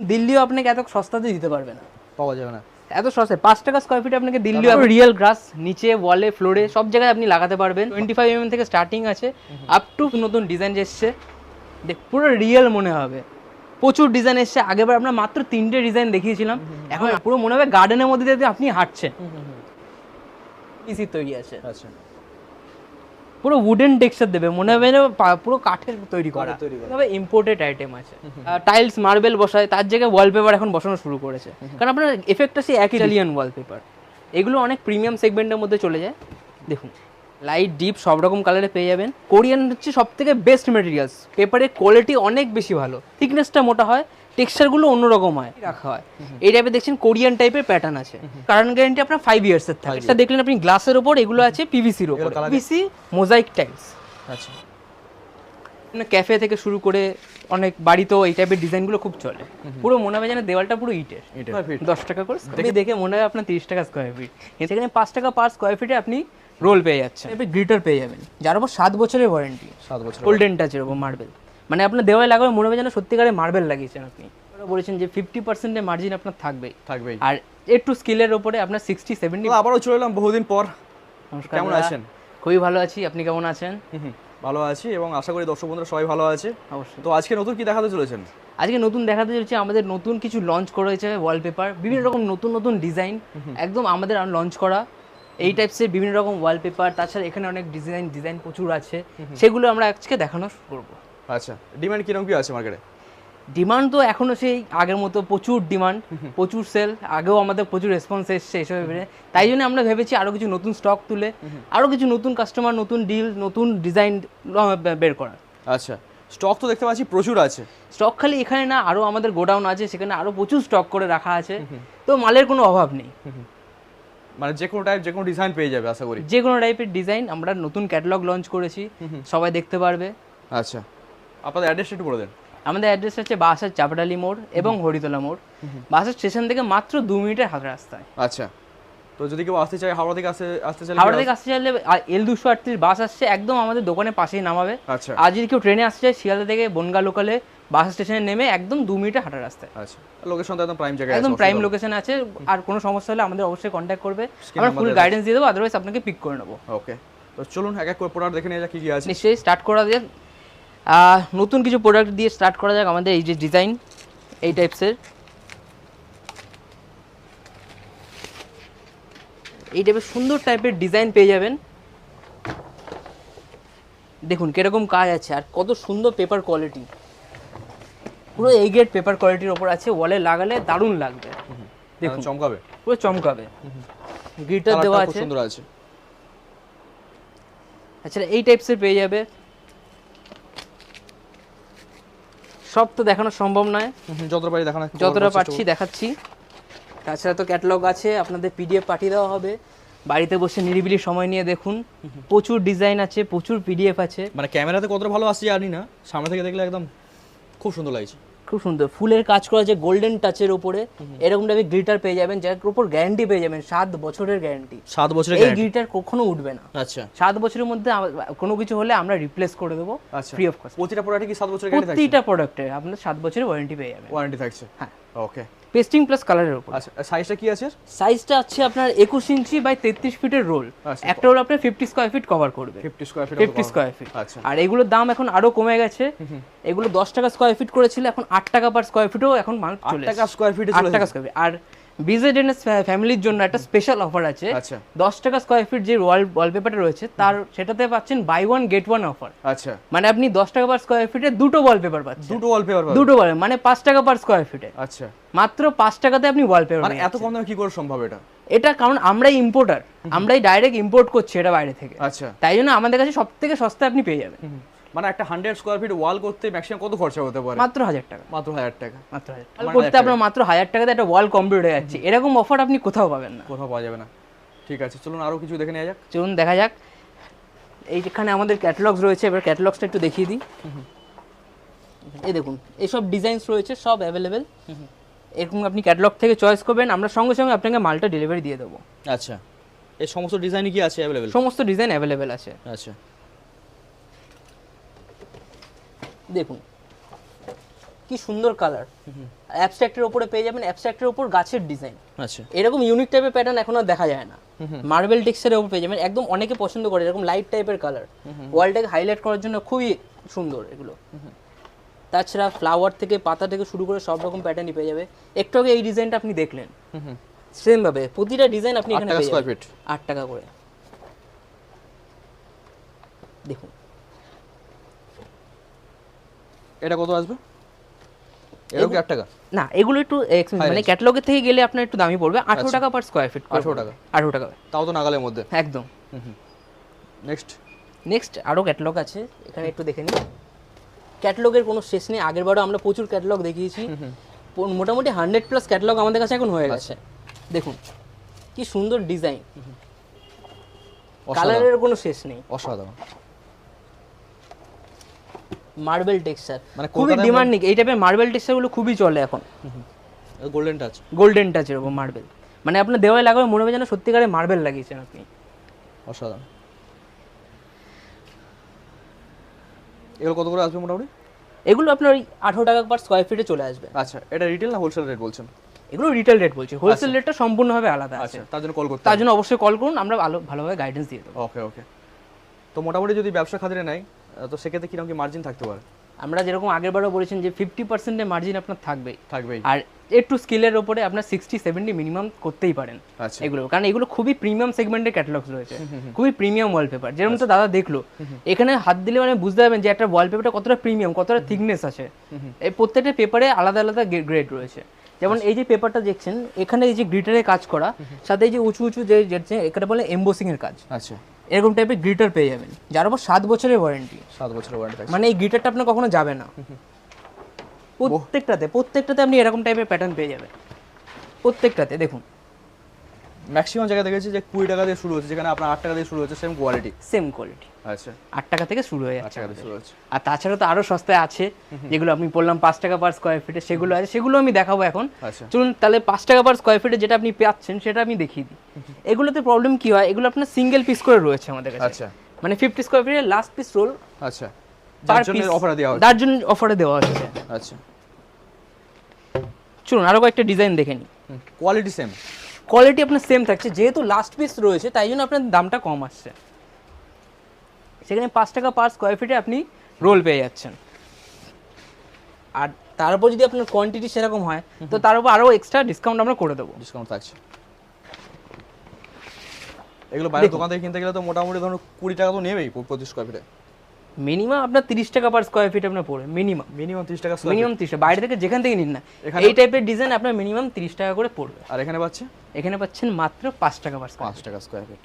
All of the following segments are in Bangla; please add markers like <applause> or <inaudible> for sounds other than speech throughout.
দিল্লিও আপনাকে এত সস্তাতে দিতে পারবে না। পাওয়া যাবে না। এত সস্তায় পাঁচ টাকা স্কোয়ার ফিট আপনাকে দিল্লি রিয়েল গ্রাস নিচে ওয়ালে ফ্লোরে সব জায়গায় আপনি লাগাতে পারবেন। টোয়েন্টি ফাইভ এম থেকে স্টার্টিং আছে। আপ টু নতুন ডিজাইন এসছে দেখ পুরো রিয়েল মনে হবে। প্রচুর ডিজাইন এসছে। আগেবার আমরা মাত্র তিনটে ডিজাইন দেখিয়েছিলাম। এখন পুরো মনে হবে গার্ডেনের মধ্যে দিয়ে আপনি হাঁটছেন। ইসি তৈরি আছে। আচ্ছা। পুরো উডেন টেক্সচার দেবে মনে হবে পা- পুরো কাঠের তৈরি করা। কাঠের তৈরি করা। তবে ইম্পোর্টেড আইটেম আছে। টাইলস মার্বেল বসায় তার জায়গায় ওয়ালপেপার এখন বসানো শুরু করেছে। কারণ আপনার এফেক্টটা সেই এক ইটালিয়ান ওয়ালপেপার এগুলো অনেক প্রিমিয়াম সেগমেন্টের মধ্যে চলে যায়। দেখুন লাইট ডিপ সব রকম কালারে পেয়ে যাবেন। কোরিয়ান হচ্ছে সব থেকে বেস্ট মেটেরিয়ালস পেপারের কোয়ালিটি অনেক বেশি ভালো। থিকনেসটা মোটা হয়। টেক্সচারগুলো অন্যরকম হয় রাখা হয়? এই টাইপের দেখছেন কোরিয়ান টাইপের প্যাটার্ন আছে। কারণ গ্যারান্টি আপনার ফাইভ ইয়ার্সের থাকে। এটা দেখলেন আপনি গ্লাসের ওপর এগুলো আছে পিভিসির ওপর পিভিসি মোজাইক টাইলস আচ্ছা। ক্যাফে থেকে শুরু করে অনেক বাড়িতেও এই টাইপের ডিজাইনগুলো খুব চলে। পুরো মনে হবে যেন দেওয়ালটা পুরো ইটের। দশ টাকা করে দেখে দেখে মনে হয় আপনার তিরিশ টাকা স্কোয়ার ফিট সেখানে পাঁচ টাকা পার স্কোয়ার ফিটে আপনি রোল পেয়ে যাচ্ছেন। গ্লিটার পেয়ে যাবেন। যার উপর সাত বছরের ওয়ারেন্টি সাত বছর গোল্ডেন টাচের উপর মার্বেল মানে আপনার দেওয়ালে লাগাবে মনে হবে যেন সত্যিকারে মার্বেল লাগিয়েছেন আপনি। বলেছেন যে ফিফটি পার্সেন্টের মার্জিন আপনার থাকবেই। থাকবেই। আর একটু স্কিলের ওপরে আপনার সিক্সটি সেভেন্টি আবারও চলে এলাম বহুদিন পর। নমস্কার কেমন আছেন? খুবই ভালো আছি আপনি কেমন আছেন? ভালো আছি এবং আশা করি দর্শক বন্ধুরা সবাই ভালো আছে। অবশ্যই। তো আজকে নতুন কি দেখাতে চলেছেন? আজকে নতুন দেখাতে চলেছে আমাদের নতুন কিছু লঞ্চ করা করেছে ওয়ালপেপার বিভিন্ন রকম নতুন নতুন ডিজাইন একদম আমাদের লঞ্চ করা। এই টাইপসের বিভিন্ন রকম ওয়ালপেপার তাছাড়া এখানে অনেক ডিজাইন ডিজাইন প্রচুর আছে। সেগুলো আমরা আজকে দেখানো শুরু করব। আচ্ছা ডিমান্ড কীরকম কি আছে মার্কেটে ডিমান্ড তো এখনও সেই আগের মতো প্রচুর ডিমান্ড প্রচুর সেল আগেও আমাদের প্রচুর রেসপন্স এসছে এসব ব্যাপারে তাই জন্য আমরা ভেবেছি আরও কিছু নতুন স্টক তুলে আরও কিছু নতুন কাস্টমার নতুন ডিল নতুন ডিজাইন বের করা আচ্ছা স্টক তো দেখতে পাচ্ছি প্রচুর আছে। স্টক খালি এখানে না আরও আমাদের গোডাউন আছে সেখানে আরও প্রচুর স্টক করে রাখা আছে। তো মালের কোনো অভাব নেই। মানে যে কোনো টাইপ যে কোনো ডিজাইন পেয়ে যাবে আশা করি। যে কোনো টাইপের ডিজাইন আমরা নতুন ক্যাটালগ লঞ্চ করেছি সবাই দেখতে পারবে। আচ্ছা। আপনাদের অ্যাড্রেসটা একটু বলে দেন। আমাদের অ্যাড্রেস হচ্ছে বাসার চাপাডালি মোড় এবং হরিতলা মোড়। বাসার স্টেশন থেকে মাত্র দু মিনিটের হাত রাস্তায়। আচ্ছা। তো যদি কেউ আসতে চায় হাওড়া থেকে আসতে আসতে চাইলে হাওড়া থেকে আসতে চাইলে এল দুশো আটত্রিশ বাস আসছে একদম আমাদের দোকানের পাশেই নামাবে। আচ্ছা। আর যদি কেউ ট্রেনে আসতে চায় শিয়ালদা থেকে বনগা লোকালে বাস স্টেশনে নেমে একদম দু মিনিটে হাঁটার রাস্তায়। আচ্ছা। লোকেশন তো একদম প্রাইম জায়গায় একদম প্রাইম লোকেশন আছে। আর কোনো সমস্যা হলে আমাদের অবশ্যই কন্ট্যাক্ট করবে। আমরা ফুল গাইডেন্স দিয়ে দেবো আদারওয়াইজ আপনাকে পিক করে নেব। ওকে তো চলুন এক এক করে প্রোডাক্ট দেখে নিয়ে যাক কি কি আছে। নিশ্চয়ই স্টার্ট করা আহ, নতুন কিছু প্রোডাক্ট দিয়ে স্টার্ট করা যাক আমাদের এই যে ডিজাইন এই টাইপসের এই টাইপের সুন্দর টাইপের ডিজাইন পেয়ে যাবেন। দেখুন কীরকম কাজ আছে আর কত সুন্দর পেপার কোয়ালিটি পুরো এই গ্রেড পেপার কোয়ালিটির ওপর আছে ওয়ালে লাগালে দারুণ লাগবে। দেখুন। চমকাবে। পুরো চমকাবে। কালারটা দেওয়া আছে। সুন্দর আছে। আচ্ছা এই টাইপসের পেয়ে যাবে। সব তো দেখানো সম্ভব নয়। যতটা পারি দেখানো যতটা পারছি দেখাচ্ছি। তাছাড়া তো ক্যাটালগ আছে আপনাদের পিডিএফ পাঠিয়ে দেওয়া হবে। বাড়িতে বসে নিরিবিলি সময় নিয়ে দেখুন। প্রচুর ডিজাইন আছে প্রচুর পিডিএফ আছে। মানে ক্যামেরাতে কতটা ভালো আসছে জানি না। সামনে থেকে দেখলে একদম খুব সুন্দর লাগছে। খুব সুন্দর। ফুলের কাজ করা আছে গোল্ডেন টাচের উপরে এরকম টাইপের গ্লিটার পেয়ে যাবেন যার উপর গ্যারান্টি পেয়ে যাবেন সাত বছরের গ্যারান্টি সাত বছরের এই গ্লিটার কখনো উঠবে না। আচ্ছা। সাত বছরের মধ্যে কোনো কিছু হলে আমরা রিপ্লেস করে দেবো ফ্রি অফ কস্ট প্রতিটা প্রোডাক্টে কি সাত বছরের গ্যারান্টি থাকে প্রতিটা প্রোডাক্টে আপনার সাত বছরের ওয়ারেন্টি পেয়ে যাবেন। ওয়ারেন্টি থাকছে। হ্যাঁ। ওকে পেস্টিং প্লাস কালারের উপর। আচ্ছা সাইজটা কি আছে? সাইজটা আছে আপনার একুশ ইঞ্চি বাই তেত্রিশ ফিটের রোল আচ্ছা। একটা রোল আপনার 50 স্কয়ার ফিট কভার করবে। 50 স্কয়ার ফিট 50 স্কয়ার ফিট আচ্ছা। আর এগুলোর দাম এখন আরও কমে গেছে। এগুলো দশ টাকা স্কয়ার ফিট করেছিল এখন 8 টাকা পার স্কয়ার ফিটও এখন মাল চলে 8 টাকা স্কয়ার ফিটে চলে 8 টাকা স্কয়ার ফিট আর বিজেডএনএস ফ্যামিলির জন্য একটা স্পেশাল অফার আছে। আচ্ছা। দশ টাকা স্কোয়ার ফিট যে ওয়াল ওয়ালপেপারটা রয়েছে তার সেটাতে পাচ্ছেন buy one get one offer আচ্ছা। মানে আপনি দশ টাকা পার স্কোয়ার ফিটে দুটো ওয়ালপেপার পাচ্ছেন। দুটো ওয়ালপেপার দুটো ওয়াল মানে পাঁচ টাকা পার স্কোয়ার ফিটে আচ্ছা। মাত্র পাঁচ টাকাতে আপনি ওয়ালপেপার মানে এত কম দামে কি করে সম্ভব এটা? এটা কারণ আমরাই ইম্পোর্টার আমরাই ডাইরেক্ট ইম্পোর্ট করছি এটা বাইরে থেকে। আচ্ছা। তাই জন্য আমাদের কাছে সব থেকে সস্তা আপনি পেয়ে যাবেন। মানে একটা হান্ড্রেড স্কোয়ার ফিট ওয়াল করতে ম্যাক্সিমাম কত খরচা হতে পারে? মাত্র হাজার টাকা। মাত্র হাজার টাকা। মাত্র হাজার মানে করতে আপনার মাত্র হাজার টাকাতে একটা ওয়াল কমপ্লিট হয়ে যাচ্ছে। এরকম অফার আপনি কোথাও পাবেন না। কোথাও পাওয়া যাবে না। ঠিক আছে চলুন আরও কিছু দেখে নেওয়া যাক। চলুন দেখা যাক। এইখানে আমাদের ক্যাটালগস রয়েছে এবার ক্যাটালগসটা একটু দেখিয়ে দিই। এই দেখুন এইসব ডিজাইনস রয়েছে সব অ্যাভেলেবেল এরকম আপনি ক্যাটালগ থেকে চয়েস করবেন। আমরা সঙ্গে সঙ্গে আপনাকে মালটা ডেলিভারি দিয়ে দেবো। আচ্ছা। এই সমস্ত ডিজাইনই কি আছে অ্যাভেলেবেল সমস্ত ডিজাইন অ্যাভেলেবেল আছে। আচ্ছা। দেখুন কি সুন্দর কালার অ্যাবস্ট্রাক্টের উপরে পেয়ে যাবেন অ্যাবস্ট্রাক্টের উপর গাছের ডিজাইন আচ্ছা। এরকম ইউনিক টাইপের প্যাটার্ন এখন আর দেখা যায় না। মার্বেল টেক্সচারের উপর পেয়ে যাবেন একদম অনেকে পছন্দ করে এরকম লাইট টাইপের কালার ওয়ালটাকে হাইলাইট করার জন্য খুবই সুন্দর এগুলো। তাছাড়া ফ্লাওয়ার থেকে পাতা থেকে শুরু করে সব রকম প্যাটার্নই পেয়ে যাবে। একটু আগে এই ডিজাইনটা আপনি দেখলেন। সেম ভাবে প্রতিটা ডিজাইন আপনি এখানে পেয়ে যাবেন। আট টাকা করে। দেখুন এটা কত আসবে? কি আট টাকা? না এগুলো একটু মানে। ক্যাটালগের থেকে গেলে আপনার একটু দামি পড়বে। আঠারো আচ্ছা। টাকা পার স্কোয়ার ফিট 18 টাকা। আঠারো টাকা। তাও তো নাগালের মধ্যে। একদম। নেক্সট নেক্সট আরও ক্যাটালগ আছে। এখানে একটু দেখে নিন ক্যাটালগের কোনো শেষ নেই। আগের বারও আমরা প্রচুর ক্যাটালগ দেখিয়েছি। মোটামুটি হান্ড্রেড প্লাস ক্যাটালগ আমাদের কাছে এখন হয়ে গেছে। দেখুন কি সুন্দর ডিজাইন কালারের কোনো শেষ নেই। অসাধারণ। মার্বেল টেক্সচার মানে খুবই ডিমান্ডিং এই টাইপের মার্বেল টেক্সচারগুলো খুবই চলে এখন। গোল্ডেন টাচ গোল্ডেন টাচ এরকম মার্বেল মানে আপনার দেওয়ালে লাগাবে মনে হবে যেন সত্যিকারে মার্বেল লাগিয়েছেন আপনি। অসাধারণ। এগুলো কত করে আসবে মোটামুটি? এগুলো আপনার ওই আঠারো টাকা পার স্কোয়ার ফিটে চলে আসবে। আচ্ছা এটা রিটেল না হোলসেল রেট বলছেন? এগুলো রিটেল রেট বলছি। হোলসেল রেটটা সম্পূর্ণভাবে আলাদা আছে। আচ্ছা তার জন্য কল করতে তার জন্য অবশ্যই কল করুন আমরা ভালো ভালোভাবে গাইডেন্স দিয়ে দেবো। ওকে ওকে তো মোটামুটি যদি ব্যবসা খাতিরে নেয় তো সেক্ষেত্রে কীরকম কি মার্জিন থাকতে পারে? আমরা যেরকম আগের বারও বলেছেন যে ফিফটি পার্সেন্টের মার্জিন আপনার থাকবেই থাকবেই। আর একটু স্কিলের ওপরে আপনার সিক্সটি সেভেন্টি মিনিমাম করতেই পারেন আচ্ছা। এগুলো। কারণ এগুলো খুবই প্রিমিয়াম সেগমেন্টের ক্যাটালগস রয়েছে। খুবই প্রিমিয়াম ওয়ালপেপার যেরকম তো দাদা দেখল এখানে হাত দিলে মানে বুঝতে পারবেন যে একটা ওয়ালপেপারটা কতটা প্রিমিয়াম কতটা থিকনেস আছে। এই প্রত্যেকটা পেপারে আলাদা আলাদা গ্রেড রয়েছে। যেমন এই যে পেপারটা দেখছেন এখানে এই যে গ্রিটারে কাজ করা সাথে এই যে উঁচু উঁচু যে এখানে বলে এম্বোসিং এর কাজ। আচ্ছা। এরকম টাইপের গ্রিটার পেয়ে যাবেন। যার উপর সাত বছরের ওয়ারেন্টি সাত বছরের ওয়ারেন্টি মানে এই গ্রিটারটা আপনার কখনো যাবে না। প্রত্যেকটাতে প্রত্যেকটাতে আপনি এরকম টাইপের প্যাটার্ন পেয়ে যাবেন। প্রত্যেকটাতে দেখুন। ম্যাক্সিমাম জায়গায় দেখেছি যে কুড়ি টাকা দিয়ে শুরু হচ্ছে যেখানে আপনার আট টাকা দিয়ে শুরু হচ্ছে সেম কোয়ালিটি সেম কোয়ালিটি আচ্ছা। আট টাকা থেকে শুরু হয়ে যাচ্ছে টাকা দিয়ে শুরু হচ্ছে আর তাছাড়া তো আরও সস্তায় আছে যেগুলো আপনি বললাম পাঁচ টাকা পার স্কোয়ার ফিটে সেগুলো আছে সেগুলো আমি দেখাবো এখন। আচ্ছা। চলুন তাহলে পাঁচ টাকা পার স্কোয়ার ফিটে যেটা আপনি পাচ্ছেন সেটা আমি দেখিয়ে দিই। এগুলোতে প্রবলেম কি হয়? এগুলো আপনার সিঙ্গেল পিস করে রয়েছে আমাদের কাছে। আচ্ছা। মানে ফিফটি স্কোয়ার ফিটের লাস্ট পিস রোল আচ্ছা। যার জন্য অফার দেওয়া হচ্ছে। তার জন্য অফারে দেওয়া হচ্ছে। আচ্ছা। চলুন আরও কয়েকটা ডিজাইন দেখে নিই। কোয়ালিটি সেম কোয়ালিটি আপনার সেম থাকছে যেহেতু লাস্ট পিস রয়েছে তাই জন্য আপনার দামটা কম আসছে। সেখানে পাঁচ টাকা পার স্কোয়ার ফিটে আপনি রোল পেয়ে যাচ্ছেন। আর তার উপর যদি আপনার কোয়ান্টিটি সেরকম হয় তো তার উপর আরও এক্সট্রা ডিসকাউন্ট আমরা করে দেবো। ডিসকাউন্ট থাকছে। এগুলো বাইরের দোকান থেকে কিনতে গেলে তো মোটামুটি ধরুন কুড়ি টাকা তো নেবেই প্রতি স্কোয়ার ফিটে মিনিমাম আপনার তিরিশ টাকা পার স্কোয়ার ফিট আপনার পড়বে মিনিমাম মিনিমাম তিরিশ টাকা মিনিমাম তিরিশ বাইরে থেকে যেখান থেকে নিন না এই টাইপের ডিজাইন আপনার মিনিমাম তিরিশ টাকা করে পড়বে। আর এখানে পাচ্ছে? এখানে পাচ্ছেন মাত্র পাঁচ টাকা পার পাঁচ টাকা স্কোয়ার ফিট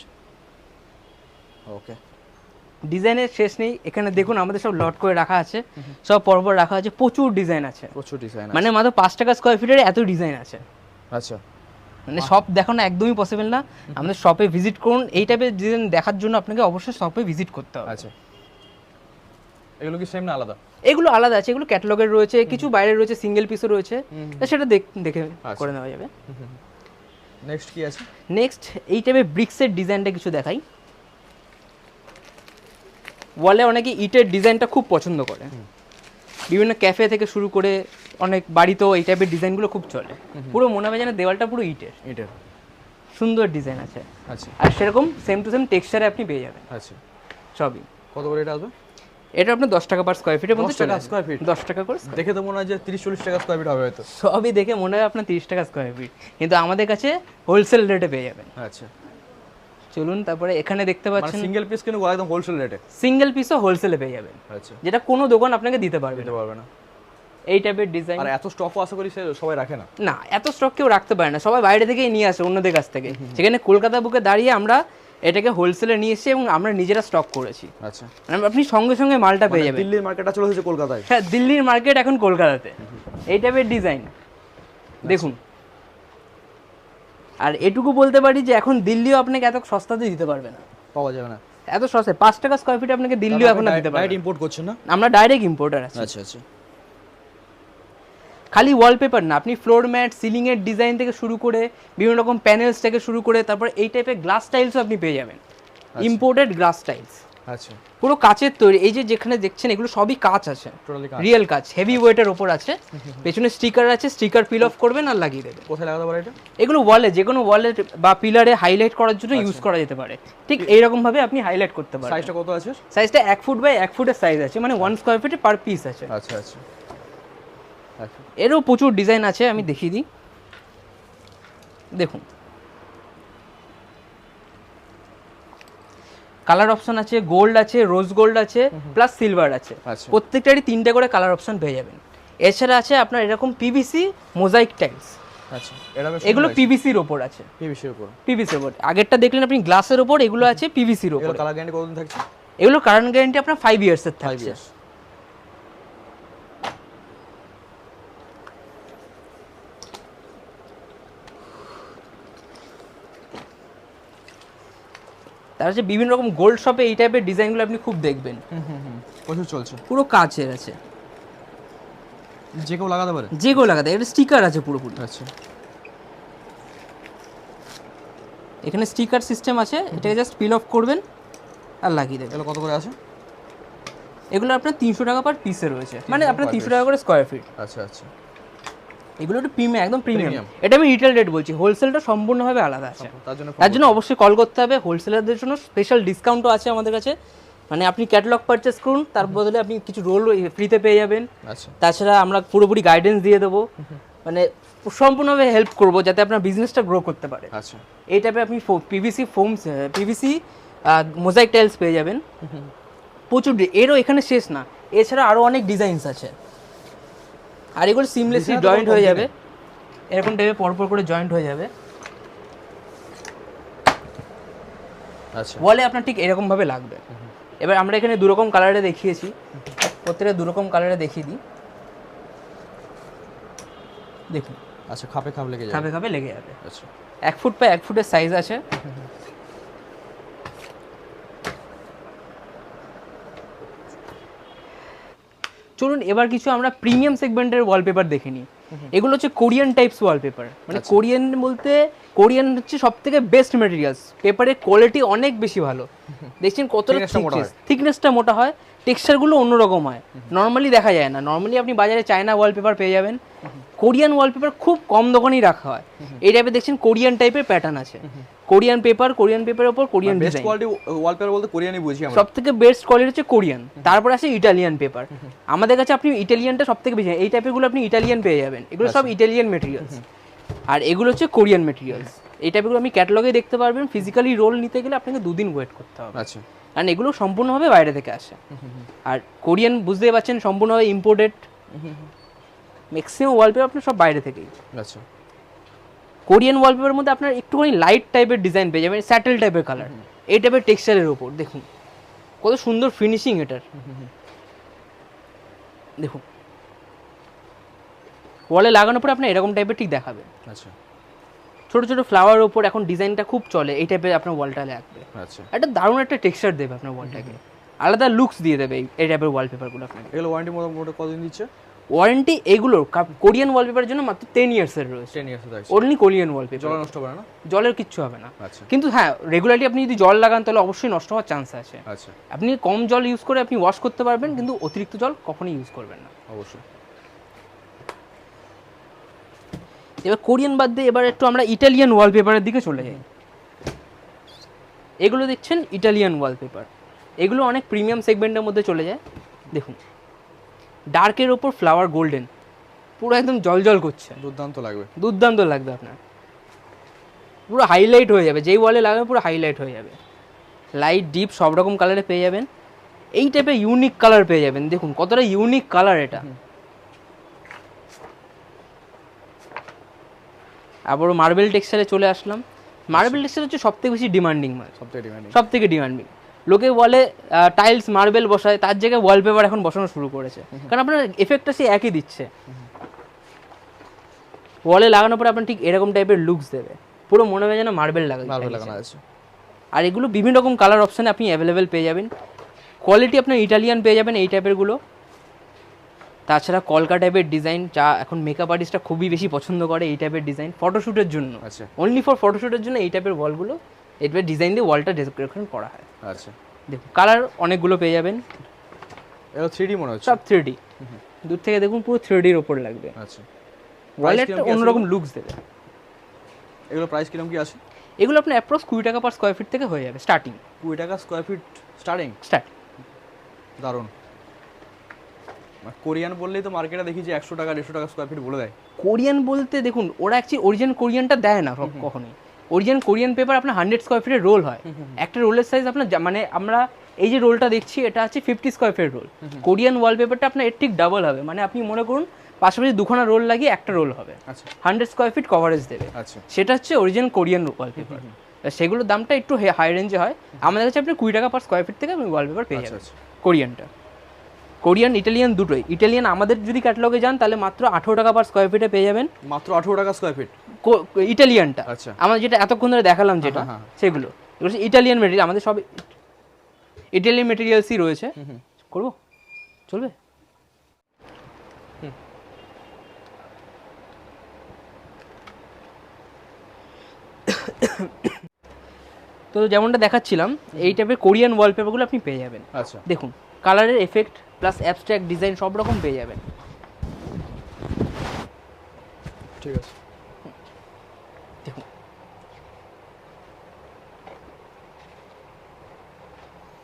ওকে ডিজাইনের শেষ নেই এখানে দেখুন আমাদের সব লট করে রাখা আছে। সব পরপর রাখা আছে প্রচুর ডিজাইন আছে। প্রচুর ডিজাইন মানে মাত্র পাঁচ টাকা স্কোয়ার ফিটের এত ডিজাইন আছে। আচ্ছা। মানে শপ দেখানো একদমই পসিবল না। আমাদের শপে ভিজিট করুন এই টাইপের ডিজাইন দেখার জন্য আপনাকে অবশ্যই শপে ভিজিট করতে হবে। আচ্ছা। এগুলো কি সেম না আলাদা? এগুলো আলাদা আছে এগুলো ক্যাটালগের রয়েছে কিছু বাইরে রয়েছে সিঙ্গেল পিসও রয়েছে। সেটা দেখ- আচ্ছা। করে নেওয়া যাবে। নেক্সট কি আছে? নেক্সট এই টাইপের ব্রিক্সের ডিজাইনটা কিছু দেখাই। ওয়ালে অনেকে ইটের ডিজাইনটা খুব পছন্দ করে। বিভিন্ন ক্যাফে থেকে শুরু করে অনেক বাড়িতেও এই টাইপের ডিজাইনগুলো খুব চলে। পুরো মনে হবে যেন দেওয়ালটা পুরো ইটের। এটার সুন্দর ডিজাইন আছে। আচ্ছা। আর সেরকম সেম টু সেম টেক্সচারে আপনি পেয়ে যাবেন। আচ্ছা। সবই। কত করে এটা আসবে? এটা আপনার দশ টাকা পার স্কোয়ার ফিটের মধ্যে চলে square feet? দশ টাকা করে দেখে তো মনে হয় যে তিরিশ চল্লিশ টাকা স্কোয়ার ফিট হবে হয়তো। সবই দেখে মনে হয় আপনার তিরিশ টাকা স্কোয়ার ফিট কিন্তু আমাদের কাছে হোলসেল রেটে পেয়ে যাবেন। আচ্ছা। চলুন তারপরে এখানে দেখতে মানে পাচ্ছেন সিঙ্গেল পিস কিন্তু একদম হোলসেল রেটে সিঙ্গেল পিসও হোলসেলে পেয়ে যাবেন। আচ্ছা। যেটা কোনো দোকান আপনাকে দিতে পারবে দিতে পারবে না। এই টাইপের ডিজাইন আর এত স্টকও আশা করি সে সবাই রাখে না। না এত স্টক কেউ রাখতে পারে না। সবাই বাইরে থেকেই নিয়ে আসে অন্যদের কাছ থেকে। সেখানে কলকাতা বুকে দাঁড়িয়ে আমরা এটাকে হোলসেলে নিয়ে এসেছি এবং আমরা নিজেরা স্টক করেছি। আচ্ছা। মানে আপনি সঙ্গে সঙ্গে মালটা পেয়ে যাবেন। দিল্লির মার্কেটটা চলে এসেছে কলকাতায়? হ্যাঁ দিল্লির মার্কেট এখন কলকাতাতে। এই টাইপের ডিজাইন দেখুন। আর এটুকু বলতে পারি যে এখন দিল্লিও আপনাকে এত সস্তাতে দিতে পারবে না। পাওয়া যাবে না। এত সস্তায় পাঁচ টাকা স্কোয়ার ফিট আপনাকে দিল্লিও এখন দিতে পারবে ইম্পোর্ট করছেন না? আমরা ডাইরেক্ট ইম্পোর্টার আছি। আচ্ছা আচ্ছা। খালি ওয়ালপেপার না আপনি ফ্লোর ম্যাট সিলিং এর ডিজাইন থেকে শুরু করে বিভিন্ন রকম প্যানেলস থেকে শুরু করে তারপর এই টাইপের গ্লাস টাইলসও আপনি পেয়ে যাবেন। ইম্পোর্টেড গ্লাস টাইলস আচ্ছা। পুরো কাচের তৈরি এই যে যেখানে দেখছেন এগুলো সবই কাচ আছে। রিয়েল কাচ। হেভি ওয়েটের ওপর আছে। পেছনে স্টিকার আছে স্টিকার পিল অফ করবেন আর লাগিয়ে দেবেন। কোথায় লাগাতে পারে এটা? এগুলো ওয়ালে যে কোনো ওয়ালে বা পিলারে হাইলাইট করার জন্য ইউজ করা যেতে পারে। ঠিক এইরকম ভাবে আপনি হাইলাইট করতে পারেন সাইজটা কত আছে? সাইজটা এক ফুট বাই এক ফুটের সাইজ আছে মানে ওয়ান স্কোয়ার ফিটে পার পিস আছে। আচ্ছা আচ্ছা আচ্ছা। এরও প্রচুর ডিজাইন আছে আমি দেখিয়ে দিই। দেখুন। কালার অপশন আছে গোল্ড আছে রোজ গোল্ড আছে প্লাস সিলভার আছে। আচ্ছা। প্রত্যেকটারই তিনটে করে কালার অপশন পেয়ে যাবেন। এছাড়া আছে আপনার এরকম পিভিসি মোজাইক টাইলস আচ্ছা এগুলো পিভিসির ওপর আছে। পিভিসির উপর পিভিসির ওপর। আগেরটা দেখলেন আপনি গ্লাসের ওপর এগুলো আছে পিভিসির ওপর এগুলো কালার গ্যারান্টি কতদিন থাকছে? এগুলো কারেন্ট গ্যারান্টি আপনার ফাইভ ইয়ার্সের থাকছে। তার হচ্ছে বিভিন্ন রকম গোল্ড শপে এই টাইপের ডিজাইনগুলো আপনি খুব দেখবেন। হুম হুম হুম প্রচুর চলছে। পুরো কাচের আছে। যে কেউ লাগাতে পারে? যেগুলো লাগাতে এটা স্টিকার আছে পুরোপুরি। আচ্ছা। এখানে স্টিকার সিস্টেম আছে এটাকে জাস্ট পিল অফ করবেন আর লাগিয়ে দেবেন। কত করে আছে? এগুলো আপনার তিনশো টাকা পার পিসে রয়েছে। মানে আপনার তিনশো। টাকা করে স্কোয়ার ফিট আচ্ছা আচ্ছা। এগুলো একটু প্রিমিয়াম একদম প্রিমিয়াম এটা আমি রিটেল রেট বলছি হোলসেলটা সম্পূর্ণভাবে আলাদা আছে। তার জন্য অবশ্যই কল করতে হবে হোলসেলারদের জন্য স্পেশাল ডিসকাউন্টও আছে আমাদের কাছে। মানে আপনি ক্যাটালগ পারচেস করুন তার বদলে আপনি কিছু রোল ফ্রিতে পেয়ে যাবেন। আচ্ছা। তাছাড়া আমরা পুরোপুরি গাইডেন্স দিয়ে দেবো। মানে সম্পূর্ণভাবে হেল্প করব যাতে আপনার বিজনেসটা গ্রো করতে পারে। আচ্ছা। এই টাইপের আপনি PVC foam PVC mosaic tiles পেয়ে যাবেন। প্রচুর এরও এখানে শেষ না। এছাড়া আরও অনেক ডিজাইনস আছে। আর এগুলো সিমলেসলি জয়েন্ট হয়ে যাবে। এরকম টাইপের পরপর করে জয়েন্ট হয়ে যাবে। আচ্ছা। ওয়ালে আপনার ঠিক এরকম ভাবে লাগবে। এবার আমরা এখানে দুরকম কালারে দেখিয়েছি। প্রত্যেকটা দুরকম কালারে দেখিয়ে দিই। দেখুন। আচ্ছা খাপে খাপ লেগে যাবে। খাপে খাপে লেগে যাবে। আচ্ছা। এক ফুট বাই এক ফুটের সাইজ আছে। চলুন এবার কিছু আমরা প্রিমিয়াম সেগমেন্টের ওয়ালপেপার দেখে নিই। এগুলো হচ্ছে কোরিয়ান টাইপস ওয়ালপেপার মানে কোরিয়ান বলতে কোরিয়ান হচ্ছে সব থেকে বেস্ট মেটেরিয়ালস পেপারের কোয়ালিটি অনেক বেশি ভালো। দেখছেন কতটা মোটা হয়। থিকনেসটা মোটা হয়। টেক্সচারগুলো অন্যরকম হয়। নর্মালি দেখা যায় না। নর্মালি আপনি বাজারে চায়না ওয়ালপেপার পেয়ে যাবেন। কোরিয়ান ওয়ালপেপার খুব কম দোকানেই রাখা হয়। এই টাইপের দেখছেন কোরিয়ান টাইপের প্যাটার্ন আছে। কোরিয়ান পেপার কোরিয়ান পেপারের ওপর Korean best design quality wallpaper বলতে কোরিয়ানই বুঝি আমরা। সব থেকে বেস্ট কোয়ালিটি হচ্ছে কোরিয়ান। তারপর আছে ইটালিয়ান পেপার। আমাদের কাছে আপনি ইটালিয়ানটা সব থেকে বেশি এই টাইপেরগুলো আপনি ইটালিয়ান পেয়ে যাবেন। এগুলো সব ইটালিয়ান মেটেরিয়ালস আর এগুলো হচ্ছে কোরিয়ান মেটেরিয়ালস এই টাইপের আপনি ক্যাটালগে দেখতে পারবেন। ফিজিক্যালি রোল নিতে গেলে আপনাকে দুদিন ওয়েট করতে হবে। আচ্ছা। কারণ এগুলো সম্পূর্ণভাবে বাইরে থেকে আসে। আর কোরিয়ান বুঝতেই পারছেন সম্পূর্ণভাবে ইম্পোর্টেড ম্যাক্সিমাম ওয়ালপেপার আপনার সব বাইরে থেকেই। আচ্ছা। কোরিয়ান ওয়ালপেপারের মধ্যে আপনার একটুখানি লাইট টাইপের ডিজাইন পেয়ে যাবেন স্যাটেল টাইপের কালার এই টাইপের টেক্সচারের ওপর দেখুন। কত সুন্দর ফিনিশিং এটার। দেখুন। ওয়ালে লাগানোর পরে আপনার এরকম টাইপের ঠিক দেখাবে আচ্ছা। ছোট ছোট ফ্লাওয়ার ওপর এখন ডিজাইনটা খুব চলে এই টাইপের আপনার ওয়ালটা লাগবে। আচ্ছা। একটা দারুণ একটা টেক্সচার দেবে আপনার ওয়ালটাকে আলাদা লুকস দিয়ে দেবে এই- এই টাইপের ওয়ালপেপারগুলো আপনাকে। এগুলো ওয়ারেন্টি মোটামুটি কতদিন দিচ্ছে? ওয়ারেন্টি এগুলোর কোরিয়ান ওয়ালপেপারের জন্য মাত্র টেন ইয়ার্সের রয়েছে। Ten years only Korean wallpaper জল নষ্ট করে না? জলের কিচ্ছু হবে না। আচ্ছা। কিন্তু হ্যাঁ রেগুলারলি আপনি যদি জল লাগান তাহলে অবশ্যই নষ্ট হওয়ার চান্স আছে। আচ্ছা। আপনি কম জল ইউজ করে আপনি ওয়াশ করতে পারবেন কিন্তু অতিরিক্ত জল কখনোই ইউজ করবেন না। অবশ্যই। এবার কোরিয়ান বাদ দিয়ে এবার একটু আমরা ইটালিয়ান ওয়ালপেপারের দিকে চলে যাই। এগুলো দেখছেন ইটালিয়ান ওয়ালপেপার এগুলো অনেক প্রিমিয়াম সেগমেন্টের মধ্যে চলে যায়। দেখুন। ডার্কের ওপর ফ্লাওয়ার গোল্ডেন। পুরো একদম জল জল করছে। দুর্দান্ত লাগবে। দুর্দান্ত লাগবে আপনার। পুরো হাইলাইট হয়ে যাবে। যেই ওয়ালে লাগাবে পুরো হাইলাইট হয়ে যাবে। লাইট ডিপ সব রকম কালারে পেয়ে যাবেন। এই টাইপের ইউনিক কালার পেয়ে যাবেন। দেখুন কতটা ইউনিক কালার এটা। আবারও মার্বেল টেক্সচারে চলে আসলাম। মার্বেল টেক্সচার হচ্ছে সব থেকে বেশি ডিমান্ডিং মাল। সব থেকে ডিমান্ডিং সব থেকে ডিমান্ডিং লোকে বলে টাইলস মার্বেল বসায় তার জায়গায় ওয়ালপেপার এখন বসানো শুরু করেছে। কারণ আপনার এফেক্টটা সে একই দিচ্ছে। ওয়ালে লাগানোর পরে আপনার ঠিক এরকম টাইপের লুকস দেবে। পুরো মনে হয় যেন মার্বেল লাগা মার্বেল লাগানো আছে। আর এগুলো বিভিন্ন রকম কালার অপশানে আপনি অ্যাভেলেবেল পেয়ে যাবেন। কোয়ালিটি আপনার ইটালিয়ান পেয়ে যাবেন এই টাইপেরগুলো তাছাড়া কলকা টাইপের ডিজাইন যা এখন মেকআপ আর্টিস্টরা খুবই বেশি পছন্দ করে এই টাইপের ডিজাইন ফটোশ্যুটের জন্য। আচ্ছা। অনলি ফর ফটোশ্যুটের জন্য এই টাইপের ওয়ালগুলো এই ডিজাইন দিয়ে ওয়ালটা ডেকোরেশন করা হয়। আচ্ছা। দেখুন কালার অনেকগুলো পেয়ে যাবেন। এটা থ্রি ডি মনে হচ্ছে। সব থ্রি ডি দূর থেকে দেখুন পুরো থ্রি ডির ওপর লাগবে। আচ্ছা। ওয়ালেট কিরম কি অন্যরকম লুকস দেবে। এগুলো প্রাইস কীরকম কি আছে? এগুলো আপনার অ্যাপ্রক্স কুড়ি টাকা পার স্কোয়ার ফিট থেকে হয়ে যাবে স্টার্টিং কুড়ি টাকা স্কোয়ার ফিট স্টার্টিং স্টার্ট দারুণ। কোরিয়ান বললেই তো মার্কেটে দেখি যে একশো টাকা দেড়শো টাকা স্কোয়ার ফিট বলে দেয়। কোরিয়ান বলতে দেখুন ওরা অ্যাকচুয়ালি অরিজিনাল কোরিয়ানটা দেয় না কখনোই। অরিজিনাল কোরিয়ান পেপার আপনার হান্ড্রেড স্কোয়ার ফিটের রোল হয়। একটা রোলের সাইজ আপনার মানে আমরা এই যে রোলটা দেখছি এটা আছে fifty square feet roll Korean ওয়ালপেপারটা আপনার এর ঠিক ডাবল হবে। মানে আপনি মনে করুন পাশাপাশি দুখানা রোল লাগিয়ে একটা রোল হবে। আচ্ছা। হান্ড্রেড স্কোয়ার ফিট কভারেজ দেবে। আচ্ছা। সেটা হচ্ছে অরিজিনাল কোরিয়ান ওয়ালপেপার সেগুলোর দামটা একটু হাই রেঞ্জে হয়। আমাদের কাছে আপনি কুড়ি টাকা পার স্কোয়ার ফিট থেকে আপনি ওয়ালপেপার পেয়ে আচ্ছা যাবেন। কোরিয়ানটা কোরিয়ান ইটালিয়ান দুটোই। ইটালিয়ান আমাদের যদি ক্যাটালগে যান তাহলে মাত্র আঠেরো টাকা পার স্কোয়ার ফিটে পেয়ে যাবেন। মাত্র আঠেরো টাকা স্কোয়ার ফিট ইটালিয়ানটা। আচ্ছা। আমরা যেটা এতক্ষণ ধরে দেখালাম যেটা হ্যাঁ, সেগুলো। হচ্ছে ইটালিয়ান মেটেরিয়াল আমাদের সব ইটালিয়ান মেটেরিয়ালসই রয়েছে। করব? চলবে? তো যেমনটা দেখাচ্ছিলাম এই টাইপের কোরিয়ান ওয়ালপেপারগুলো আপনি পেয়ে যাবেন। আচ্ছা। দেখুন কালারের এফেক্ট প্লাস অ্যাবস্ট্রাক্ট ডিজাইন সব রকম পেয়ে যাবেন। ঠিক আছে।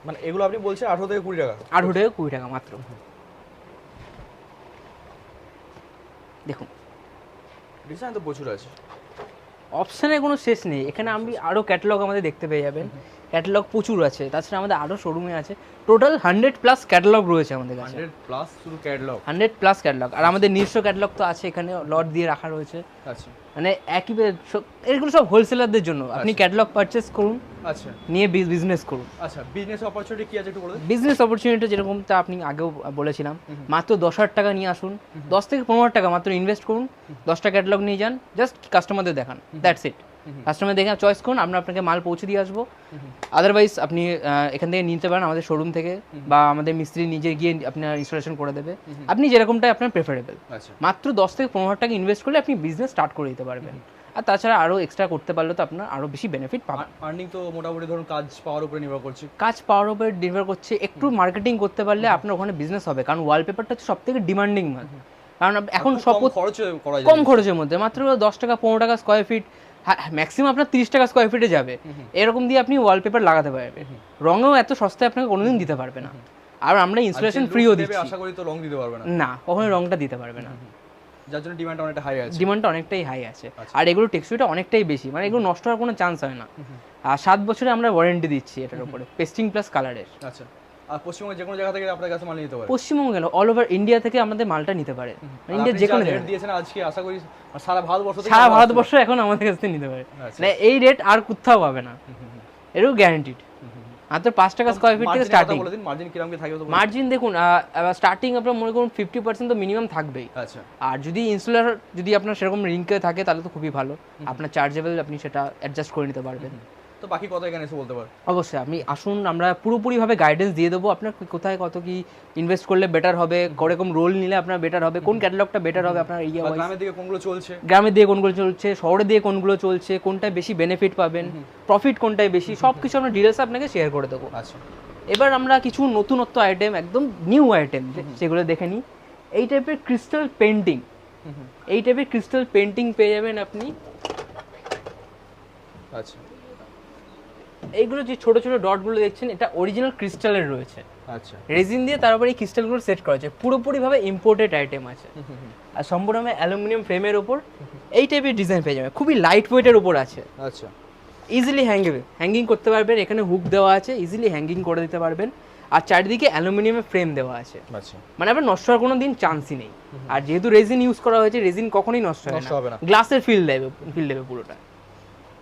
মানে এগুলো আপনি বলছেন আঠেরো থেকে কুড়ি টাকা। আঠেরো থেকে কুড়ি টাকা মাত্র। দেখুন। ডিজাইন তো প্রচুর আছে। অপশানের কোনো শেষ নেই। এখানে আপনি আরও ক্যাটালগ আমাদের দেখতে পেয়ে যাবেন। ক্যাটালগ প্রচুর আছে তাছাড়া আমাদের আরও শোরুমে আছে। টোটাল হান্ড্রেড প্লাস ক্যাটালগ রয়েছে আমাদের কাছে। হান্ড্রেড প্লাস শুধু ক্যাটলগ হান্ড্রেড প্লাস ক্যাটালগ আর আমাদের নিজস্ব ক্যাটালগ তো আছে এখানে লট দিয়ে রাখা রয়েছে। আচ্ছা। মানে একই বে- সব- এগুলো সব হোলসেলারদের জন্য। আপনি ক্যাটালগ পারচেস করুন আচ্ছা। নিয়ে বিজনেস করুন। আচ্ছা বিজনেস অপরচুনিটি কি আছে একটু বলে দিন। বিজনেস অপরচুনিটি যেরকম তা আপনি আগেও বলেছিলাম মাত্র দশ হাজার টাকা নিয়ে আসুন দশ থেকে পনেরো হাজার টাকা মাত্র ইনভেস্ট করুন দশটা ক্যাটালগ নিয়ে যান জাস্ট কাস্টমারদের দেখান দ্যাটস ইট কাস্টমার দেখে চয়েস করুন আমরা আপনাকে মাল পৌঁছে দিয়ে আসব। আদারওয়াইজ আপনি এখান থেকে নিতে পারেন আমাদের শোরুম থেকে বা আমাদের মিস্ত্রি নিজে গিয়ে আপনার ইনস্টলেশন করে দেবে। আপনি যেরকমটা আপনার প্রেফারেবল আচ্ছা। মাত্র দশ থেকে পনেরো হাজার টাকা ইনভেস্ট করলে আপনি বিজনেস স্টার্ট করে দিতে পারবেন। আর তাছাড়া আরও এক্সট্রা করতে পারলে তো আপনার আরও বেশি বেনিফিট পাবেন। আর্নিং তো মোটামুটি ধরুন কাজ পাওয়ার উপরে নির্ভর করছে। কাজ পাওয়ার উপর নির্ভর করছে। একটু মার্কেটিং করতে পারলে আপনার ওখানে বিজনেস হবে। কারণ ওয়ালপেপারটা হচ্ছে সব থেকে ডিমান্ডিং মাল কারণ এখন সব কম খরচের মধ্যে। মাত্র দশ টাকা পনেরো টাকা স্কোয়ার ফিট ম্যাক্সিমাম আপনার তিরিশ টাকা স্কোয়ার ফিটে যাবে। এরকম দিয়ে আপনি ওয়ালপেপার লাগাতে পারবেন। রঙেও এত সস্তায় আপনাকে কোনোদিন দিতে পারবে না। আর আমরা ইনস্টলেশন ফ্রিও দিচ্ছি। আশা করি তো রং দিতে পারবে না। না কখনোই রংটা দিতে পারবে না। যার জন্য ডিমান্ড অনেকটা হাই আছে। ডিমান্ডটা অনেকটাই হাই আছে। আচ্ছা। আর এগুলো টেক্সচুইটা অনেকটাই বেশি। মানে এগুলো নষ্ট হওয়ার কোনো চান্স হয় না। আর সাত বছরে আমরা ওয়ারেন্টি দিচ্ছি এটার উপরে। পেস্টিং প্লাস কালারের আচ্ছা। আর পশ্চিমবঙ্গের যে কোনো জায়গা থেকে আপনার কাছে মাল নিতে পারে। পশ্চিমবঙ্গ গেল অল ওভার ইন্ডিয়া থেকে আমাদের মালটা নিতে পারে। আর ইন্ডিয়ার যে কোনো rate দিয়েছেন আজকে আশা করি সারা ভারতবর্ষ সারা ভারতবর্ষ এখন আমাদের কাছ থেকে নিতে পারে। আচ্ছা। মানে এই রেট আর কোথাও পাবে না। এরও গ্যারান্টিড মাত্র পাঁচ টাকা স্কোয়ার ফিট থেকে স্টার্টিং বলে দিন মার্জিন কীরকম কি থাকবে মার্জিন দেখুন স্টার্টিং আপনার মনে করুন ফিফটি পার্সেন্ট তো মিনিমাম থাকবেই। আচ্ছা। আর যদি ইনসুলার যদি আপনার সেরকম রিঙ্কে থাকে তাহলে তো খুবই ভালো। আপনার চার্জেবল আপনি সেটা অ্যাডজাস্ট করে নিতে পারবেন। তো বাকি কথা এখানে এসে বলতে পারো? অবশ্যই আপনি আসুন আমরা পুরোপুরিভাবে গাইডেন্স দিয়ে দেবো আপনার কোথায় কত কি ইনভেস্ট করলে বেটার হবে কীরকম রোল নিলে আপনার বেটার হবে কোন ক্যাটালগটা বেটার হবে আপনার এরিয়া গ্রামের দিকে কোনগুলো চলছে? গ্রামের দিয়ে কোনগুলো চলছে শহরে দিয়ে কোনগুলো চলছে কোনটায় বেশি বেনিফিট পাবেন প্রফিট কোনটায় বেশি সব কিছু আমরা ডিটেলস আপনাকে শেয়ার করে দেবো। আচ্ছা। এবার আমরা কিছু নতুনত্ব আইটেম একদম নিউ আইটেম সেগুলো দেখে নিই। এই টাইপের ক্রিস্টাল পেন্টিং এই টাইপের ক্রিস্টাল পেন্টিং পেয়ে যাবেন আপনি। আচ্ছা। এইগুলো যে ছোট ছোট ডটগুলো দেখছেন এটা অরিজিনাল ক্রিস্টালের রয়েছে। আচ্ছা। রেজিন দিয়ে তার উপরে এই ক্রিস্টালগুলো সেট করা আছে পুরোপুরিভাবে ইম্পোর্টেড আইটেম আছে। আর সম্পূর্ণ অ্যালুমিনিয়াম ফ্রেমের ওপর এই টাইপের ডিজাইন পেয়ে যাবে খুবই লাইট ওয়েটের ওপর আছে। আচ্ছা। ইজিলি হ্যাঙ্গেবে হ্যাঙ্গিং করতে পারবেন। এখানে হুক দেওয়া আছে। ইজিলি হ্যাঙ্গিং করে দিতে পারবেন। আর চারিদিকে অ্যালুমিনিয়ামের ফ্রেম দেওয়া আছে। আচ্ছা। মানে আপনার নষ্ট হওয়ার কোনো দিন চান্সই নেই আর যেহেতু রেজিন ইউজ করা হয়েছে রেজিন কখনোই নষ্ট হবে না। না। গ্লাসের ফিল দেবে ফিল দেবে পুরোটা।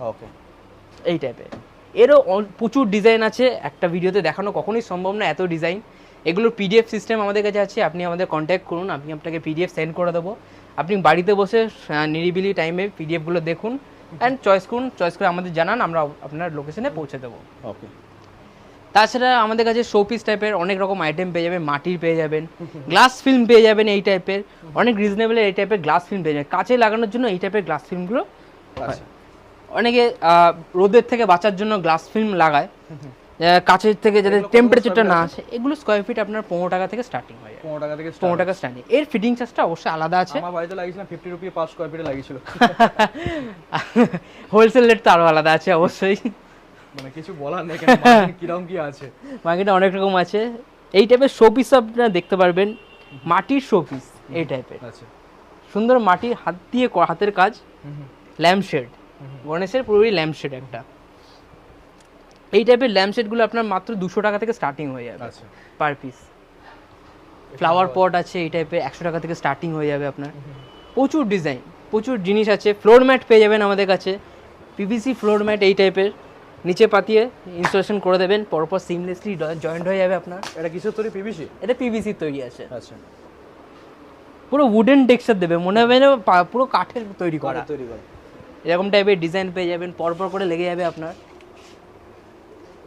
ওকে এই টাইপের এরও প্রচুর ডিজাইন আছে। একটা ভিডিওতে দেখানো কখনোই সম্ভব না এত ডিজাইন এগুলোর পিডিএফ সিস্টেম আমাদের কাছে আছে আপনি আমাদের কন্ট্যাক্ট করুন আমি আপনাকে পিডিএফ সেন্ড করে দেবো। আপনি বাড়িতে বসে নিরিবিলি টাইমে পিডিএফগুলো দেখুন অ্যান্ড চয়েস করুন চয়েস করে আমাদের জানান আমরা আপনার লোকেশনে পৌঁছে দেবো। ওকে তাছাড়া আমাদের কাছে শোপিস টাইপের অনেক রকম আইটেম পেয়ে যাবেন মাটির পেয়ে যাবেন গ্লাস ফিল্ম পেয়ে যাবেন এই টাইপের অনেক রিজনেবল এই টাইপের গ্লাস ফিল্ম পেয়ে যাবেন। কাছে লাগানোর জন্য এই টাইপের গ্লাস ফিল্মগুলো আচ্ছা। অনেকে রোদের থেকে বাঁচার জন্য গ্লাস ফিল্ম লাগায়। কাছের থেকে যাতে টেম্পারেচারটা না আসে এগুলো স্কোয়ার ফিট আপনার পনেরো টাকা থেকে স্টার্টিং হয় পনেরো টাকা থেকে পনেরো টাকা স্টার্টিং এর ফিটিং চার্জটা অবশ্যই আলাদা আছে। আমার বাড়িতে লাগিয়েছিলাম ফিফটি রুপি পাঁচ স্কোয়ার ফিটে লাগিয়েছিল। <laughs> হোলসেল রেট তো আরও আলাদা আছে অবশ্যই। মানে কিছু বলার নেই <laughs> কীরকম কি আছে? মার্কেটে অনেক রকম আছে। এই টাইপের শোপিস আপনারা দেখতে পারবেন। মাটির শোপিস এই টাইপের আচ্ছা। সুন্দর মাটির হাত দিয়ে হাতের কাজ। ল্যাম্পশেড গণেশের পুরোপুরি ল্যাম্পশেড একটা। এই টাইপের ল্যাম্পশেডগুলো আপনার মাত্র দুশো টাকা থেকে স্টার্টিং হয়ে যাবে পার পিস ফ্লাওয়ার পট আছে এই টাইপের একশো টাকা থেকে স্টার্টিং হয়ে যাবে আপনার। প্রচুর ডিজাইন প্রচুর জিনিস আছে। ফ্লোর ম্যাট পেয়ে যাবেন আমাদের কাছে। পিভিসি ফ্লোর ম্যাট এই টাইপের নিচে পাতিয়ে ইনস্টলেশন করে দেবেন। পরপর সিমলেসলি জয়েন্ট হয়ে যাবে আপনার। এটা কিসের তৈরি? পিভিসি এটা পিভিসি তৈরি আছে। আচ্ছা। পুরো উডেন টেক্সচার দেবে। মনে হবে পুরো কাঠের তৈরি করা। তৈরি করে। এরকম টাইপের ডিজাইন পেয়ে যাবেন পরপর করে লেগে যাবে আপনার।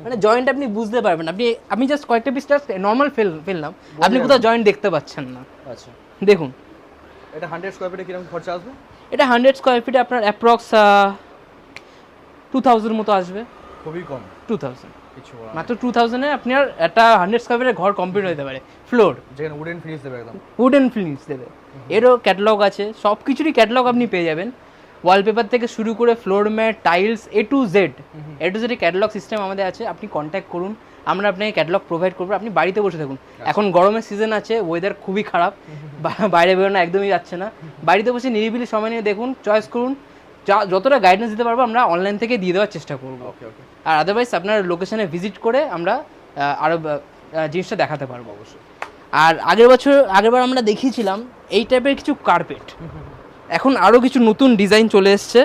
মানে জয়েন্ট আপনি বুঝতে পারবেন আপনি আমি জাস্ট কয়েকটা পিস নর্মাল ফেল ফেললাম। আপনি কোথাও জয়েন্ট দেখতে পাচ্ছেন না। আচ্ছা। দেখুন। এটা হান্ড্রেড স্কোয়ার ফিটে কীরকম খরচা আসবে? এটা হান্ড্রেড স্কোয়ার ফিটে আপনার অ্যাপ্রক্স টু থাউজেন্ড মতো আসবে। খুবই কম। টু থাউজেন্ড মাত্র টু থাউজেন্ডে আপনার একটা হান্ড্রেড স্কোয়ার ফিটের ঘর কমপ্লিট যেতে পারে। ফ্লোর যেখানে উডেন ফিনিশ দেবে একদম। উডেন ফিল্মস দেবে। এরও ক্যাটালগ আছে। সব কিছুরই ক্যাটালগ আপনি পেয়ে যাবেন। ওয়ালপেপার থেকে শুরু করে floor mat tiles A to Z A to Z catalogue system আমাদের আছে আপনি কন্ট্যাক্ট করুন আমরা আপনাকে ক্যাটালগ প্রোভাইড করব আপনি বাড়িতে বসে থাকুন। এখন গরমের সিজন আছে ওয়েদার খুবই খারাপ বাইরে বেরোনো একদমই যাচ্ছে না। বাড়িতে বসে নিরিবিলি সময় নিয়ে দেখুন চয়েস করুন যা যতটা গাইডেন্স দিতে পারব আমরা অনলাইন থেকে দিয়ে দেওয়ার চেষ্টা করব। আর আদারওয়াইজ আপনার লোকেশনে ভিজিট করে আমরা আহ, আরও জিনিসটা দেখাতে পারব। অবশ্যই। আর আগের বছর আগেরবার আমরা দেখিয়েছিলাম এই টাইপের কিছু কার্পেট এখন আরও কিছু নতুন ডিজাইন চলে এসছে।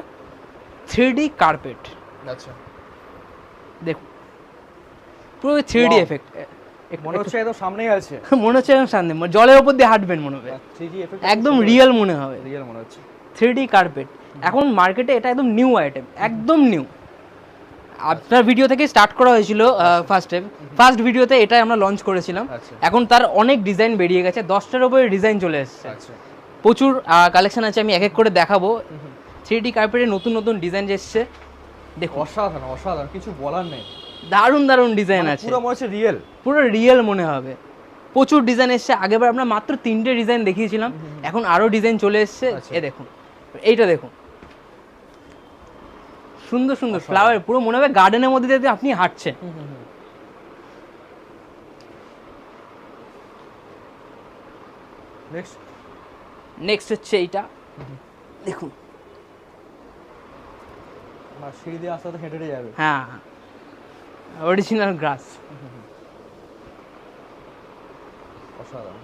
থ্রিডি কার্পেট আচ্ছা। দেখুন। পুরো থ্রি ডি এফেক্ট মনে হচ্ছে একদম সামনেই আছে। <laughs> মনে হচ্ছে একদম সামনে। মানে জলের ওপর দিয়ে হাঁটবেন মনে হবে। একদম রিয়েল মনে হবে। রিয়েল মনে হচ্ছে। থ্রি কার্পেট এখন মার্কেটে এটা একদম নিউ আইটেম একদম নিউ আপনার ভিডিও থেকে স্টার্ট করা হয়েছিল ফার্স্ট টাইম ফার্স্ট ভিডিওতে এটাই আমরা লঞ্চ করেছিলাম। আচ্ছা। এখন তার অনেক ডিজাইন বেরিয়ে গেছে। দশটার উপরে ডিজাইন চলে এসেছে। আচ্ছা। প্রচুর কালেকশন আছে আমি এক এক করে দেখাবো। থ্রি ডি কার্পেটে নতুন নতুন ডিজাইন এসছে। দেখো অসাধারণ অসাধারণ কিছু বলার নেই। দারুণ দারুণ ডিজাইন মানে আছে। পুরো মনে হচ্ছে রিয়েল পুরো রিয়েল মনে হবে। প্রচুর ডিজাইন এসছে। আগেবার আমরা মাত্র তিনটে ডিজাইন দেখিয়েছিলাম। এখন আরও ডিজাইন চলে এসছে। আচ্ছা। এ দেখুন। এইটা দেখুন। সুন্দর সুন্দর ফ্লাওয়ার পুরো মনে হবে গার্ডেনের মধ্যে দিয়ে আপনি হাঁটছেন। নেক্সট নেক্সট হচ্ছে এইটা। দেখুন। সিঁড়ি দিয়ে আস্তে আস্তে হেঁটে হেঁটে যাবে। হ্যাঁ। অরিজিনাল গ্রাস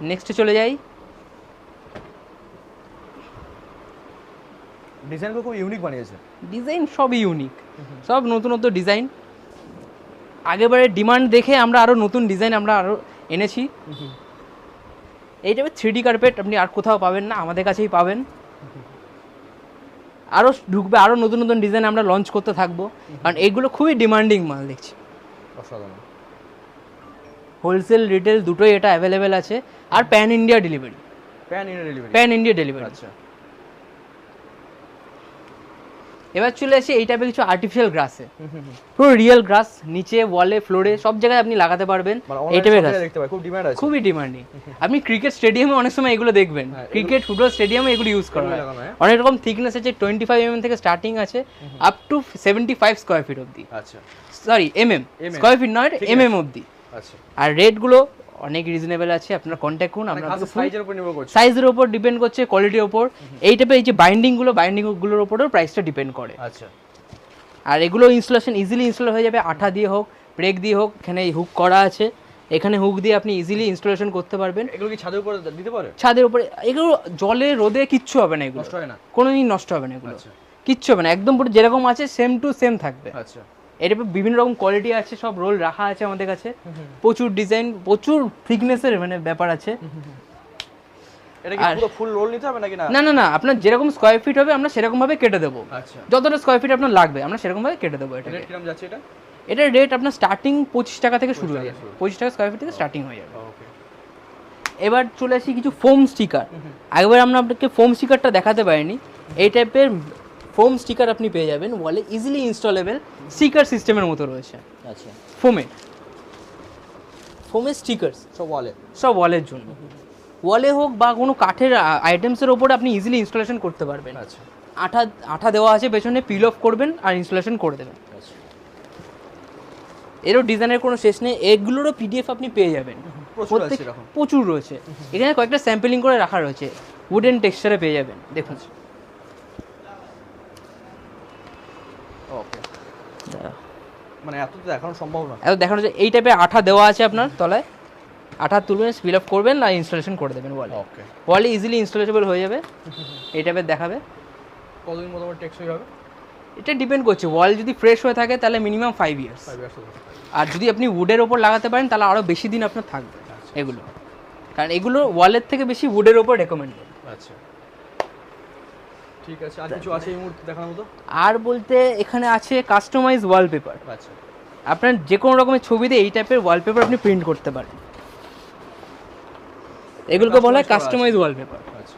নেক্সটে চলে যাই। ডিজাইনগুলো খুব ইউনিক বানিয়েছে। ডিজাইন সবই ইউনিক সব নতুন নতুন ডিজাইন আগেবারে ডিমান্ড দেখে আমরা আরও নতুন ডিজাইন আমরা আরও এনেছি। এই টাইপের থ্রি ডি কার্পেট আপনি আর কোথাও পাবেন না আমাদের কাছেই পাবেন। আরও ঢুকবে আরও নতুন নতুন ডিজাইন আমরা লঞ্চ করতে থাকব। কারণ এইগুলো খুবই ডিমান্ডিং মাল দেখছি। অসাধারণ। হোলসেল রিটেল দুটোই এটা অ্যাভেলেবেল আছে। আর pan India delivery pan India delivery pan India delivery আচ্ছা। এবার চলে আসি এই টাইপের কিছু আর্টিফিশিয়াল গ্রাসে পুরো রিয়েল গ্রাস নিচে ওয়ালে ফ্লোরে সব জায়গায় আপনি লাগাতে পারবেন। মানে এই টাইপের গাছ খুব ডিমান্ড আছে। খুবই ডিমান্ডিং আপনি ক্রিকেট স্টেডিয়ামে অনেক সময় এগুলো দেখবেন। ক্রিকেট ফুটবল স্টেডিয়ামে এগুলো ইউজ করা হয়। অনেক রকম থিকনেস আছে টোয়েন্টি ফাইভ এমএম থেকে স্টার্টিং আছে up to seventy five square feet অব্দি আচ্ছা। Sorry mm MM square feet নয়। এমএম অব্দি আচ্ছা। আর রেটগুলো অনেক রিজনেবল আছে আপনারা কন্ট্যাক্ট করুন মানে আমরা সাইজের উপর নির্ভর করছে। সাইজের উপর ডিপেন্ড করছে কোয়ালিটির উপর। এই টাইপের এই যে বাইন্ডিংগুলো বাইন্ডিংগুলোর উপরেও প্রাইসটা ডিপেন্ড করে। আচ্ছা। আর এগুলো ইনস্টলেশন ইজিলি ইনস্টল হয়ে যাবে আঠা দিয়ে হোক ব্রেক দিয়ে হোক এখানে হুক করা আছে। এখানে হুক দিয়ে আপনি ইজিলি ইনস্টলেশন করতে পারবেন। এগুলো কি ছাদের উপর দিতে পারে? ছাদের উপরে এগুলো জলে রোদে কিচ্ছু হবে না এগুলো। নষ্ট হয় না? কোনোদিন নষ্ট হবে না এগুলো। আচ্ছা। কিচ্ছু হবে না একদম পুরো যেরকম আছে সেম টু সেম থাকবে। আচ্ছা। এর বিভিন্ন রকম কোয়ালিটি আছে সব রোল রাখা আছে আমাদের কাছে। প্রচুর ডিজাইন প্রচুর থিকনেসের মানে ব্যাপার আছে। আর- ফুল রোল নিতে হবে না? না না না আপনার যেরকম স্কোয়ার ফিট হবে আমরা সেরকম ভাবে কেটে দেবো। আচ্ছা। যতটা স্কোয়ার ফিট আপনার লাগবে আমরা সেরকম ভাবে কেটে দেবো এটা? এটার রেট আপনার স্টার্টিং পঁচিশ টাকা থেকে শুরু হয়ে যাবে। পঁচিশ টাকা স্কোয়ার ফিট থেকে স্টার্টিং হয়ে যাবে। এবার চলে আসি কিছু ফোম স্টিকার আগেবার আমরা আপনাকে ফোম স্টিকারটা দেখাতে পারিনি। এই টাইপের ফোম স্টিকার আপনি পেয়ে যাবেন ওয়ালে ইজিলি ইনস্টলেবল স্টিকার সিস্টেমের মতো রয়েছে। আচ্ছা। ফোমের ফোমের স্টিকার্স সব ওয়ালে সব ওয়ালের জন্য। ওয়ালে হোক বা কোনো কাঠের আইটেমসের ওপরে আপনি ইজিলি ইনস্টলেশন করতে পারবেন। আচ্ছা। আঠা আঠা দেওয়া আছে পেছনে পিল অফ করবেন আর ইনস্টলেশন করে দেবেন। আচ্ছা। এরও ডিজাইনের কোনো শেষ নেই এগুলোরও পিডিএফ আপনি পেয়ে যাবেন। প্রচুর রয়েছে। এখানে কয়েকটা স্যাম্পলিং করে রাখা রয়েছে উডেন টেক্সচারে পেয়ে যাবেন দেখুন ওকে মানে এত তো দেখানো সম্ভব না। এত দেখানো যায় এই টাইপের আঠা দেওয়া আছে আপনার তলায়। আঠা তুলবেন করবেন আর ইনস্টলেশন করে দেবেন ওয়ালে ওকে ওয়ালে ইজিলি হয়ে যাবে। <laughs> এই টাইপের দেখাবে। কতদিন মোটামুটি টেকসই হবে? এটা ডিপেন্ড করছে। ওয়াল যদি ফ্রেশ হয়ে থাকে তাহলে minimum five years five years আর যদি আপনি উডের ওপর লাগাতে পারেন তাহলে আরও বেশি দিন আপনার থাকবে এগুলো। কারণ এগুলো ওয়ালের থেকে বেশি উডের ওপর রেকমেন্ডেড আচ্ছা। ঠিক আছে আর কিছু আছে এই মুহূর্তে দেখানোর মতো? আর বলতে এখানে আছে কাস্টমাইজ ওয়ালপেপার আচ্ছা। আপনার যে কোনো রকমের ছবিতে এই টাইপের ওয়ালপেপার আপনি প্রিন্ট করতে পারেন। এগুলোকে বলা হয় কাস্টমাইজ ওয়ালপেপার আচ্ছা।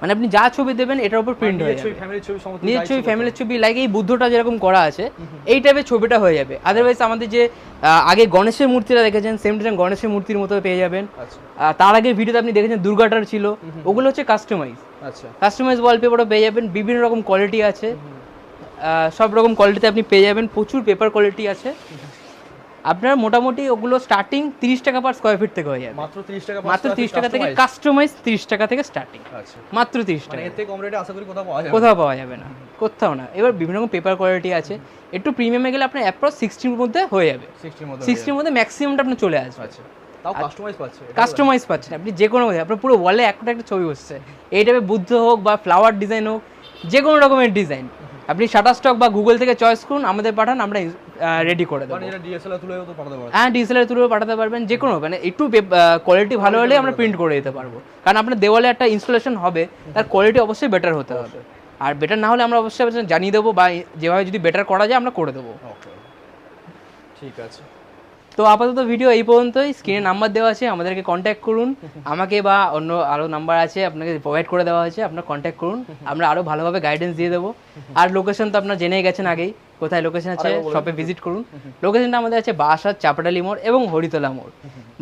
মানে আপনি যা ছবি দেবেন এটার উপর প্রিন্ট হয়ে যাবে ছবি ফ্যামিলির ছবি সমস্ত নিজের ছবি ফ্যামিলির ছবি লাইক এই বুদ্ধটা যেরকম করা আছে এই টাইপের ছবিটা হয়ে যাবে। আদারওয়াইজ আমাদের যে আগে গণেশের মূর্তিটা দেখেছেন সেম ডিজাইন গণেশের মূর্তির মতো পেয়ে যাবেন। আচ্ছা। তার আগের ভিডিওতে আপনি দেখেছেন দুর্গাটার ছিল। ওগুলো হচ্ছে কাস্টমাইজ আচ্ছা। কাস্টমাইজ ওয়ালপেপারও পেয়ে যাবেন বিভিন্ন রকম কোয়ালিটি আছে। সব রকম কোয়ালিটিতে আপনি পেয়ে যাবেন প্রচুর পেপার কোয়ালিটি আছে। আপনার মোটামুটি ওগুলো স্টার্টিং তিরিশ টাকা পার স্কোয়ার ফিট থেকে হয়ে যাবে। মাত্র 30 টাকা মাত্র তিরিশ টাকা থেকে কাস্টমাইজ তিরিশ টাকা থেকে স্টার্টিং আচ্ছা। মাত্র তিরিশ মানে টাকা। থেকে কম রেটে আশা করি কোথাও পাওয়া যাবে। কোথাও পাওয়া যাবে না। কোথাও না। এবার বিভিন্ন রকম পেপার কোয়ালিটি আছে। একটু প্রিমিয়ামে গেলে আপনার অ্যাপ্রক্স সিক্সটির মধ্যে হয়ে যাবে। 60 এর মধ্যে সিক্সটির মধ্যে ম্যাক্সিমামটা আপনার চলে আসবে। আচ্ছা। কাস্টমাইজ পাচ্ছেন আপনি যে কোনো আপনার পুরো ওয়ালে একটা একটা ছবি বসছে। এই টাইপের বুদ্ধ হোক বা ফ্লাওয়ার ডিজাইন হোক যে কোনো রকমের ডিজাইন আপনি শাটার স্টক বা গুগল থেকে চয়েস করুন আমাদের পাঠান আমরা রেডি করে দেবো। হ্যাঁ ডিএসএলআর তুলেও পাঠাতে পারবেন যে কোনো মানে একটু কোয়ালিটি ভালো হলে আমরা প্রিন্ট করে দিতে পারব। কারণ আপনার দেওয়ালে একটা ইনস্টলেশন হবে তার কোয়ালিটি অবশ্যই বেটার হতে হবে। আর বেটার না হলে আমরা অবশ্যই জানিয়ে দেবো বা যেভাবে যদি বেটার করা যায় আমরা করে দেবো। ঠিক আছে। তো আপাতত ভিডিও এই পর্যন্তই। স্ক্রিনে নাম্বার দেওয়া আছে আমাদেরকে কন্ট্যাক্ট করুন। আমাকে বা অন্য আরও নাম্বার আছে আপনাকে প্রোভাইড করে দেওয়া হয়েছে আপনার কন্ট্যাক্ট করুন। আমরা আরও ভালোভাবে গাইডেন্স দিয়ে দেবো। আর লোকেশন তো আপনার জেনেই গেছেন আগেই কোথায় লোকেশন আছে শপে ভিজিট করুন। লোকেশনটা আমাদের আছে বাসার চাপাটালি মোড় এবং হরিতলা মোড়।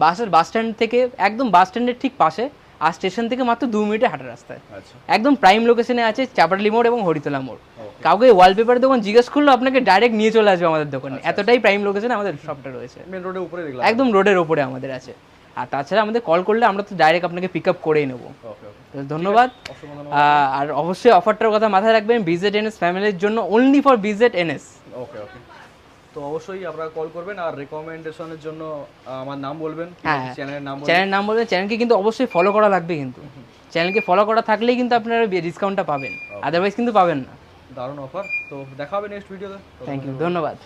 বাসার বাস স্ট্যান্ড থেকে একদম বাস স্ট্যান্ডের ঠিক পাশে আর স্টেশন থেকে মাত্র দু মিনিটে হাঁটার রাস্তায়। আচ্ছা। একদম প্রাইম লোকেশনে আছে চাপাটালি মোড় এবং হরিতলা মোড়। কাউকে ওয়ালপেপার দোকান জিজ্ঞেস করল আপনাকে ডাইরেক্ট নিয়ে চলে আসবে আমাদের দোকানে। এতটাই প্রাইম লোকেশনে আমাদের শপটা রয়েছে। রোডের উপরে একদম রোডের ওপরে আমাদের আছে। আর তাছাড়া আমাদের কল করলে আমরা তো ডাইরেক্ট আপনাকে পিক আপ করেই নেব। ধন্যবাদ। আর অবশ্যই অফারটার কথা মাথায় রাখবেন। বিজেট এনএস ফ্যামিলির জন্য অনলি ফর বিজেট এনএস ওকে ওকে তো অবশ্যই আপনারা কল করবেন আর রেকমেন্ডেশনের জন্য আমার নাম বলবেন। চ্যানেলের নাম বলবেন। চ্যানেলের নাম বলবেন। চ্যানেলকে কিন্তু অবশ্যই ফলো করা লাগবে কিন্তু। চ্যানেলকে ফলো করা থাকলেই কিন্তু আপনারা ডিসকাউন্টটা পাবেন। আদারওয়াইজ কিন্তু পাবেন না। দারুণ অফার তো দেখা হবে নেক্সট ভিডিওতে থ্যাংক ইউ ধন্যবাদ।